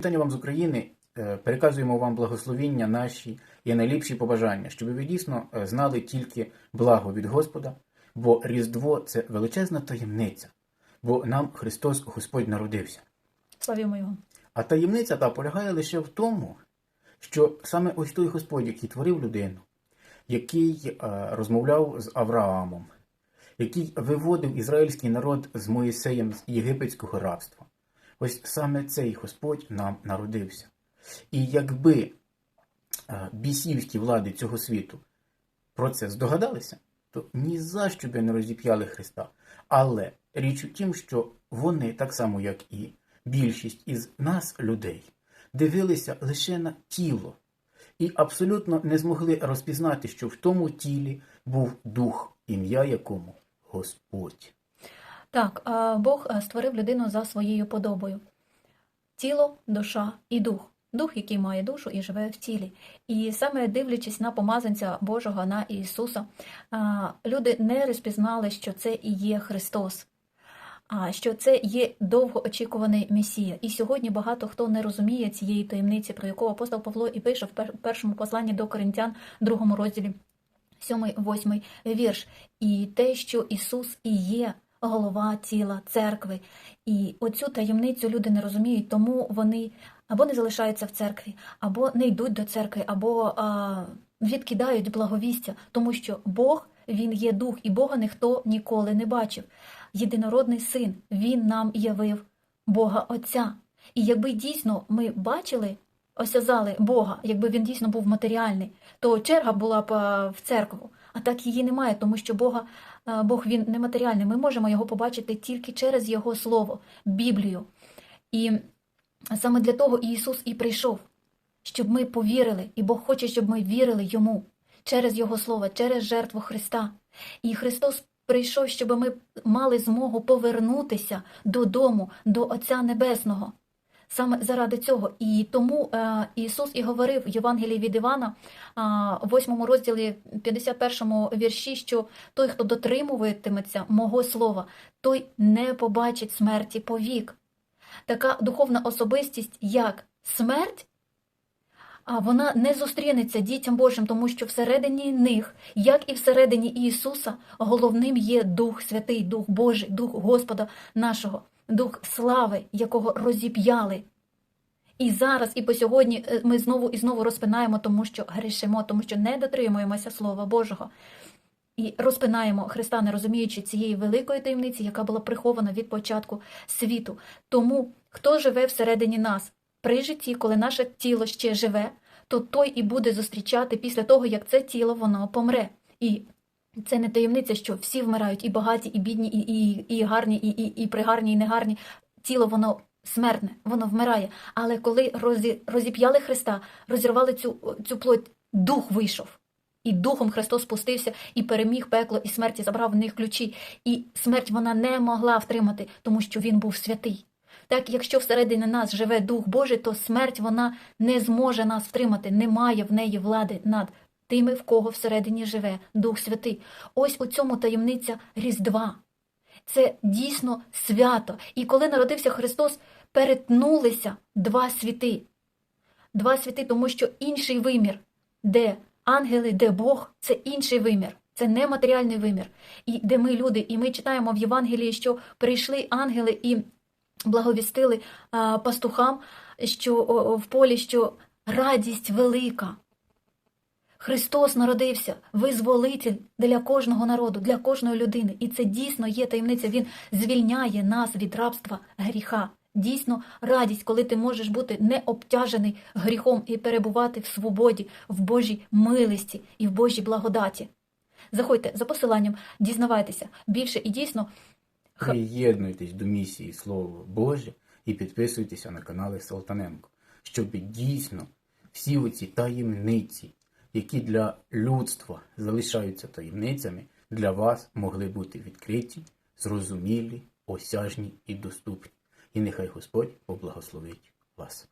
Вітання вам з України. Е, Переказуємо вам благословіння наші і найліпші побажання, щоб ви дійсно е, знали тільки благо від Господа, бо Різдво це величезна таємниця, бо нам Христос Господь народився. Славімо його. А таємниця та полягає лише в тому, що саме ось той Господь, який творив людину, який е, розмовляв з Авраамом, який виводив ізраїльський народ з Моїсеєм з єгипетського рабства. Ось саме цей Господь нам народився. І якби е, бісівські влади цього світу про це здогадалися, то ні за що би не розіп'яли Христа. Але річ у тім, що вони, так само як і більшість із нас, людей, дивилися лише на тіло і абсолютно не змогли розпізнати, що в тому тілі був дух, ім'я якому Господь. Так, Бог е, створив людину за своєю подобою: тіло, душа і дух. Дух, який має душу і живе в тілі. І саме дивлячись на помазанця Божого, на Ісуса, люди не розпізнали, що це і є Христос, а що це є довгоочікуваний Месія. І сьогодні багато хто не розуміє цієї таємниці, про яку апостол Павло і пише в першому посланні до Коринтян, другому розділі. Сьомий, восьмий вірш. І те, що Ісус і є голова тіла церкви. І оцю таємницю люди не розуміють, тому вони або не залишаються в церкві, або не йдуть до церкви, або а, відкидають благовістя, тому що Бог він є дух, і Бога ніхто ніколи не бачив. Єдинородний син, він нам явив Бога Отця. І якби дійсно ми бачили, осязали Бога, якби він дійсно був матеріальний, то черга була б в церкву. А так її немає, тому що Бога, е, Бог він нематеріальний. Ми можемо його побачити тільки через Його Слово, Біблію. І саме для того Ісус і прийшов, щоб ми повірили, і Бог хоче, щоб ми вірили Йому через Його Слово, через жертву Христа. І Христос прийшов, щоб ми мали змогу повернутися додому, до Отця Небесного. Саме заради цього. І тому е, Ісус і говорив в Євангелії від Івана, а, 8 розділі 51 вірші, що той, хто дотримуватиметься мого слова, той не побачить смерті повік. Така духовна особистість, як смерть, а вона не зустрінеться дітям Божим, тому що всередині них, як і всередині Ісуса, головним є Дух Святий, Дух Божий, Дух Господа нашого, Дух слави, якого розіп'яли. І зараз, і по сьогодні е, ми знову і знову розпинаємо, тому що грішимо, тому що не дотримуємося Слова Божого. І розпинаємо Христа, не розуміючи цієї великої таємниці, яка була прихована від початку світу. Тому, хто живе всередині нас при житті, коли наше тіло ще живе, то той і буде зустрічати після того, як це тіло воно помре. І це не таємниця, що всі вмирають, і багаті, і бідні, і, і, і гарні, і, і, і пригарні, і негарні. Тіло воно смертне, воно вмирає. Але коли розі, розіп'яли Христа, розірвали цю, цю плоть, дух вийшов. І духом Христос спустився і переміг пекло і смерть і забрав в них ключі. І смерть вона не могла втримати, тому що він був святий. Так, якщо всередині нас живе Дух Божий, то смерть вона не зможе нас втримати, немає в неї влади над тими, в кого всередині живе Дух Святий. Ось у цьому таємниця Різдва. Це дійсно свято. І коли народився Христос, перетнулися два світи. Два світи, тому що інший вимір, де ангели, де Бог, це інший вимір. Це нематеріальний вимір. І де ми люди, і ми читаємо в Євангелії, що прийшли ангели і благовістили пастухам, що в полі, що радість велика. Христос народився, визволитель для кожного народу, для кожної людини. І це дійсно є таємниця. Він звільняє нас від рабства гріха. Дійсно, радість, коли ти можеш бути не обтяжений гріхом і перебувати в свободі, в Божій милості і в Божій благодаті. Заходьте за посиланням, дізнавайтеся більше і дійсно. Приєднуйтесь до місії Слово Боже і підписуйтеся на канали Салтаненко, щоб дійсно всі оці таємниці, які для людства залишаються таємницями, для вас могли бути відкриті, зрозумілі, осяжні і доступні. І нехай Господь поблагословить вас.